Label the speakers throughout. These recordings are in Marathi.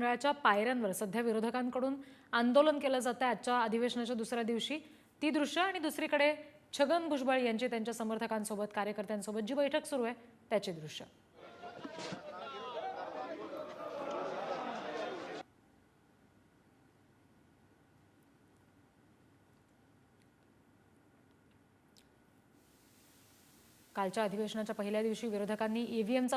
Speaker 1: विधिमंडळाच्या पायऱ्यांवर सध्या विरोधकांकडून आंदोलन केलं जातं आजच्या अधिवेशनाच्या दुसऱ्या दिवशी ती दृश्य आणि दुसरीकडे छगन भुजबळ यांची त्यांच्या समर्थकांसोबत कार्यकर्त्यांसोबत जी बैठक सुरू आहे त्याची दृश्य कालच्या अधिवेशनाच्या पहिल्या दिवशी विरोधकांनी ईव्हीएमचा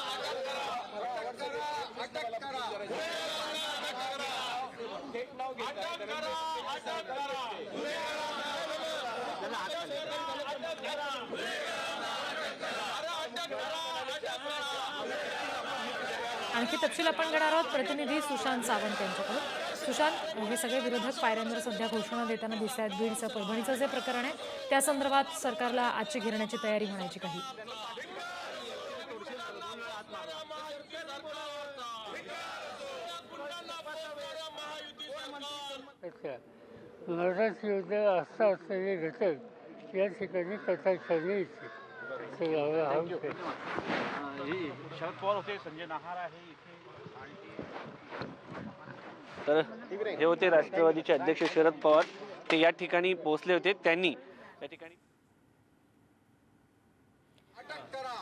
Speaker 1: आणखी तपशील आपण घेणार आहोत. प्रतिनिधी सुशांत सावंत यांच्याकडून. सुशांत हे सगळे विरोधक पायऱ्यांवर सध्या घोषणा देताना दिसत आहेत बीडचं परभणीचं जे प्रकरण आहे त्या संदर्भात सरकारला आजची घेण्याची तयारी म्हणायची काही?
Speaker 2: अच्छा महाराष्ट्र युद्ध असता असलेले घटक. या ठिकाणी कथा हा विषय.
Speaker 3: हे शरद पवार होते संजय नहार आहे इथे.
Speaker 4: तर हे होते राष्ट्रवादीचे अध्यक्ष शरद पवार. ते या ठिकाणी पोहोचले होते. त्यांनी या ठिकाणी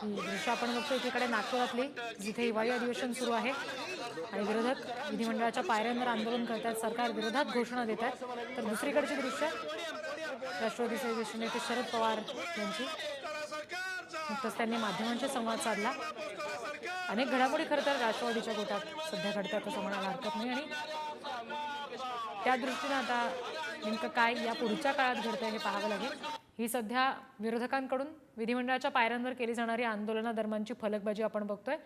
Speaker 1: दृश्य आपण बघतो एकीकडे नागपुरातली जिथे हिवाळी अधिवेशन सुरू आहे. आणि विरोधक विधिमंडळाच्या पायऱ्यांवर आंदोलन करतात सरकार विरोधात घोषणा देत आहेत तर दुसरीकडची दृश्य राष्ट्रवादीचे ज्येष्ठ नेते शरद पवार यांची. नुकतंच त्यांनी माध्यमांशी संवाद साधला. अनेक घडामोडी खरं तर राष्ट्रवादीच्या गोटात सध्या घडतात असं म्हणायला हरकत नाही. आणि त्या दृष्टीनं आता नेमकं काय या पुढच्या काळात घडतंय हे पाहावं लागेल. ही सध्या विरोधकांकडून विधिमंडळाच्या पायऱ्यांवर केली जाणारी आंदोलनादरम्यानची फलकबाजी आपण बघतोय.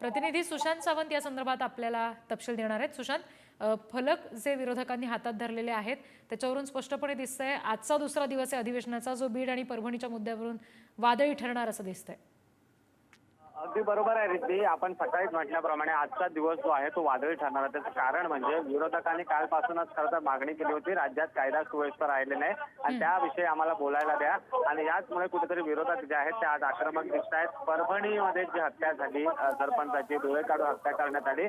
Speaker 1: प्रतिनिधी सुशांत सावंत या संदर्भात आपल्याला तपशील देणार आहेत. सुशांत फलक जे विरोधकांनी हातात धरलेले आहेत त्याच्यावरून स्पष्टपणे दिसतंय आजचा दुसरा दिवस आहे अधिवेशनाचा जो बीड आणि परभणीच्या मुद्द्यावरून वादळी ठरणार असं दिसतंय.
Speaker 5: अगदी बरोबर आहे रिद्धी. आपण सकाळीच म्हटल्याप्रमाणे आजचा दिवस जो आहे तो वादळी ठरणार आहे. त्याचं कारण म्हणजे विरोधकांनी कालपासूनच खरं तर मागणी केली होती. राज्यात कायदा सुव्यवस्था राहिले नाही. आणि त्याविषयी आम्हाला बोलायला द्या. आणि याचमुळे कुठेतरी विरोधक जे आहेत ते आज आक्रमक दिसत आहेत. परभणीमध्ये जी हत्या झाली सरपंचाची डोळे काढून हत्या करण्यात आली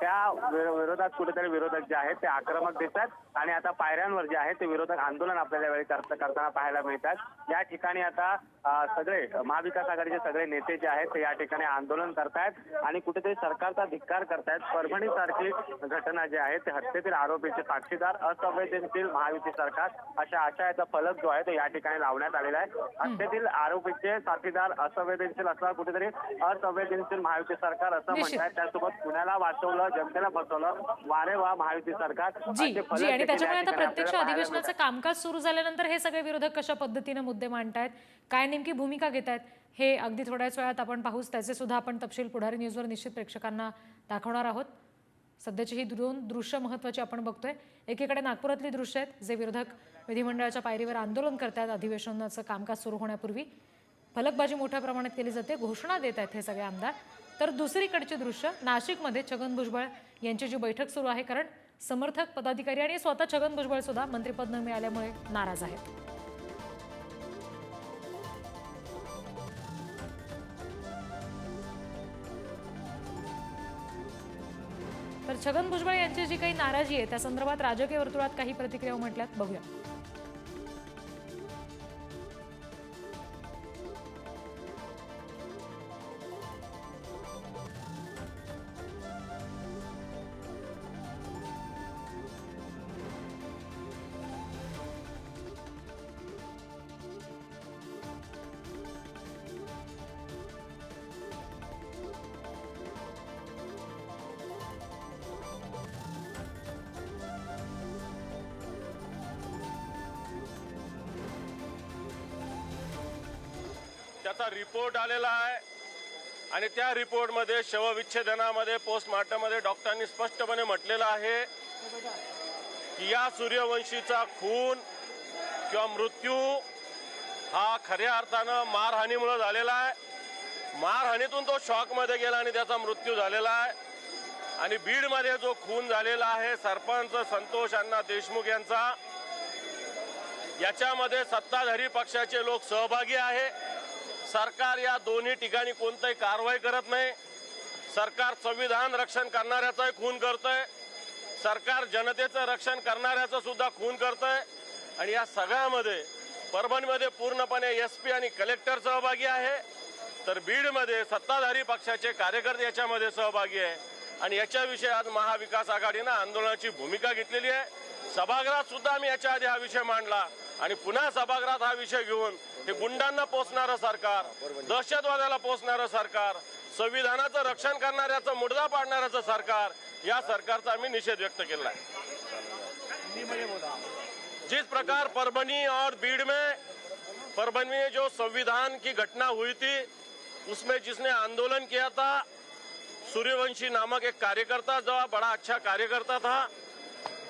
Speaker 5: त्या विरो- विरोधात कुठेतरी विरोधक जे आहेत ते आक्रमक दिसतात आणि आता पायऱ्यांवर जे आहे ते विरोधक आंदोलन आपल्याला यावेळी करत- करताना पाहायला मिळतात. या ठिकाणी आता सगळे महाविकास आघाडीचे सगळे नेते जे आहेत ते या ठिकाणी आंदोलन करतायत आणि कुठेतरी सरकारचा धिक्कार करतायत. परभणी सारखी घटना जी आहे ते हत्येतील आरोपीचे साक्षीदार असंवेदनशील महायुती सरकार अशा आशयाचा फलक जो आहे तो या ठिकाणी लावण्यात आलेला आहे. हत्येतील आरोपीचे साक्षीदार असंवेदनशील असणार कुठेतरी असंवेदनशील महायुती सरकार असं. म्हणतात त्यासोबत पुण्याला वाचवलं जनतेला फसवलं वारे वा महायुती सरकार.
Speaker 1: आणि त्याच्यामुळे आता प्रत्यक्ष अधिवेशनाचं कामकाज सुरू झाल्यानंतर हे सगळे विरोधक कशा पद्धतीने मुद्दे मांडतायत? काय नेमकी भूमिका घेत आहेत हे अगदी थोड्याच वेळात आपण पाहूच त्याचे सुद्धा आपण तपशील पुढारी न्यूजवर निश्चित प्रेक्षकांना दाखवणार आहोत. सध्याची ही दोन दृश्य महत्वाची आपण बघतोय. एकीकडे नागपुरातली दृश्य आहेत जे विरोधक विधिमंडळाच्या पायरीवर आंदोलन करतात अधिवेशनाचं कामकाज सुरू होण्यापूर्वी. फलकबाजी मोठ्या प्रमाणात केली जाते घोषणा देत आहेत हे सगळे आमदार. तर दुसरीकडचे दृश्य नाशिकमध्ये छगन भुजबळ यांची जी बैठक सुरू आहे कारण समर्थक पदाधिकारी आणि स्वतः छगन भुजबळ सुद्धा मंत्रिपद न मिळाल्यामुळे नाराज आहेत. छगन भुजबळ यांची जी काही नाराजी आहे त्या संदर्भात राजकीय वर्तुळात काही प्रतिक्रिया हो उमटल्यात बघूया.
Speaker 6: त्याचा रिपोर्ट आलेला आहे. आणि त्या रिपोर्टमध्ये शवविच्छेदनामध्ये पोस्टमार्टममध्ये डॉक्टरांनी स्पष्टपणे म्हटलेलं आहे की या सूर्यवंशीचा खून किंवा मृत्यू हा खऱ्या अर्थानं मारहाणीमुळे झालेला आहे. मारहाणीतून तो शॉकमध्ये गेला आणि त्याचा मृत्यू झालेला आहे. आणि बीडमध्ये जो खून झालेला आहे सरपंच संतोष अण्णा देशमुख यांचा याच्यामध्ये सत्ताधारी पक्षाचे लोक सहभागी आहे. सरकार या दोन्ही ठिकाणी कोणताही कारवाई करत नाही. सरकार संविधान रक्षण करणाऱ्याचाही खून करतंय. सरकार जनतेचं रक्षण करणाऱ्याचं सुद्धा खून करतंय. आणि या सगळ्यामध्ये परभणीमध्ये पूर्णपणे एस पी आणि कलेक्टर सहभागी आहे. तर बीडमध्ये सत्ताधारी पक्षाचे कार्यकर्ते याच्यामध्ये सहभागी आहे. आणि याच्याविषयी आज महाविकास आघाडीनं आंदोलनाची भूमिका घेतलेली आहे. सभागृहात सुद्धा मी याच्या आधी हा विषय मांडला. आणि पुन्हा सभागृहात हा विषय घेऊन हे गुंडांना पोचणारं सरकार दहशतवादाला पोचणारं सरकार संविधानाचं रक्षण करणाऱ्याचं मुडदा पाडणाऱ्याचं सरकार या सरकारचा आम्ही निषेध व्यक्त केला है जिस प्रकार परभनी और बीड़ में परभनी में जो संविधान की घटना हुई थी उसमें जिसने आंदोलन किया था सूर्यवंशी नामक एक कार्यकर्ता जो बड़ा अच्छा कार्यकर्ता था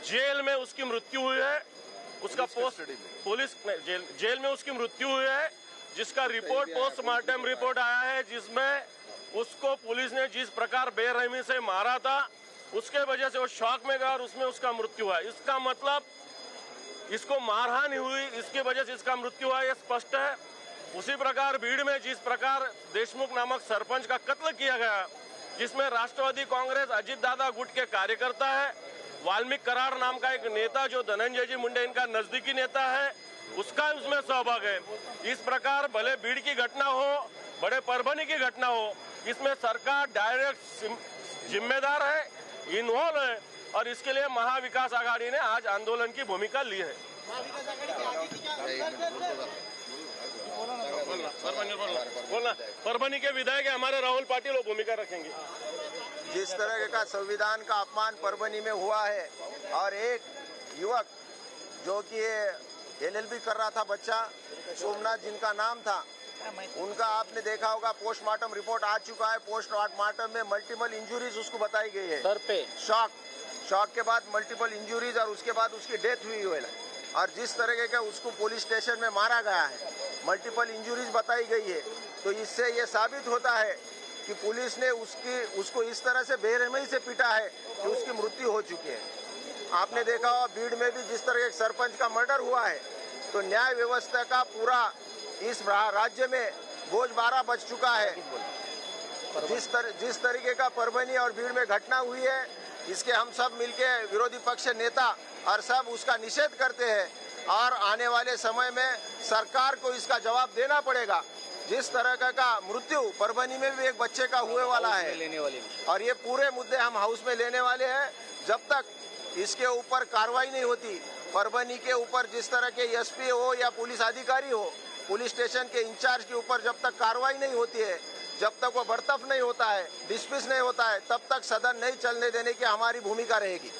Speaker 6: जेल में उसकी मृत्यु हुई है। उसका पोस्ट पुलिस जेल जेल में उसकी मृत्यु हुई है जिसका रिपोर्ट पोस्टमार्टम रिपोर्ट आया है जिसमें उसको पुलिस ने जिस प्रकार बेरहमी से मारा था उसके वजह से वो शौक में गया और उसमें उसका मृत्यु हुआ। इसका मतलब इसको मारहानि हुई इसकी वजह से इसका मृत्यु हुआ ये स्पष्ट है। उसी प्रकार भीड़ में जिस प्रकार देशमुख नामक सरपंच का कत्ल किया गया जिसमें राष्ट्रवादी कांग्रेस अजित दादा गुट के कार्यकर्ता है वाल्मीकि करार नाम का एक नेता जो धनंजय जी मुंडे इनका नजदीकी नेता है उसका उसमें सहभाग है। इस प्रकार भले भीड़ की घटना हो बड़े परभनी की घटना हो इसमें सरकार डायरेक्ट जिम्मेदार है इन्वॉल्व है और इसके लिए महाविकास आघाड़ी ने आज आंदोलन की भूमिका ली है। बोलना बोलना परभनी के विधायक हमारे राहुल पाटिल वो भूमिका रखेंगे।
Speaker 7: जिस तरह का संविधान का अपमान परभनी में हुआ है और एक युवक जो कि एलएलबी कर रहा था बच्चा सोमनाथ जिनका नाम था उनका आपने देखा होगा पोस्टमार्टम रिपोर्ट आ चुका है। पोस्टमार्टम में मल्टीपल इंजुरीज उसको बताई गई है।
Speaker 4: सर पे।
Speaker 7: शॉक शॉक के बाद मल्टीपल इंजुरीज और उसके बाद उसकी डेथ हुई हुई है। और जिस तरह का उसको पुलिस स्टेशन में मारा गया है मल्टीपल इंजुरीज बताई गई है तो इससे ये साबित होता है कि पुलिस ने उसकी उसको इस तरह से बेरहमी से पीटा है कि उसकी मृत्यु हो चुकी है। आपने देखा होगा भीड़ में भी जिस तरह एक सरपंच का मर्डर हुआ है तो न्याय व्यवस्था का पूरा इस राज्य में बोझ बारह बच चुका है। जिस तर, जिस तरीके का परभनी और भीड़ में घटना हुई है इसके हम सब मिलके विरोधी पक्ष नेता और सब उसका निषेध करते हैं और आने वाले समय में सरकार को इसका जवाब देना पड़ेगा। जिस तरह का, का मृत्यु परभनी में भी एक बच्चे का हुए वाला है।
Speaker 4: लेने वाले
Speaker 7: और ये पूरे मुद्दे हम हाउस में लेने वाले हैं। जब तक इसके ऊपर कार्रवाई नहीं होती परभनी के ऊपर जिस तरह के एसपी हो या पुलिस अधिकारी हो पुलिस स्टेशन के इंचार्ज के ऊपर जब तक कार्रवाई नहीं होती है जब तक वो बर्तफ नहीं होता है डिस्मिस नहीं होता है तब तक सदन नहीं चलने देने की हमारी भूमिका रहेगी।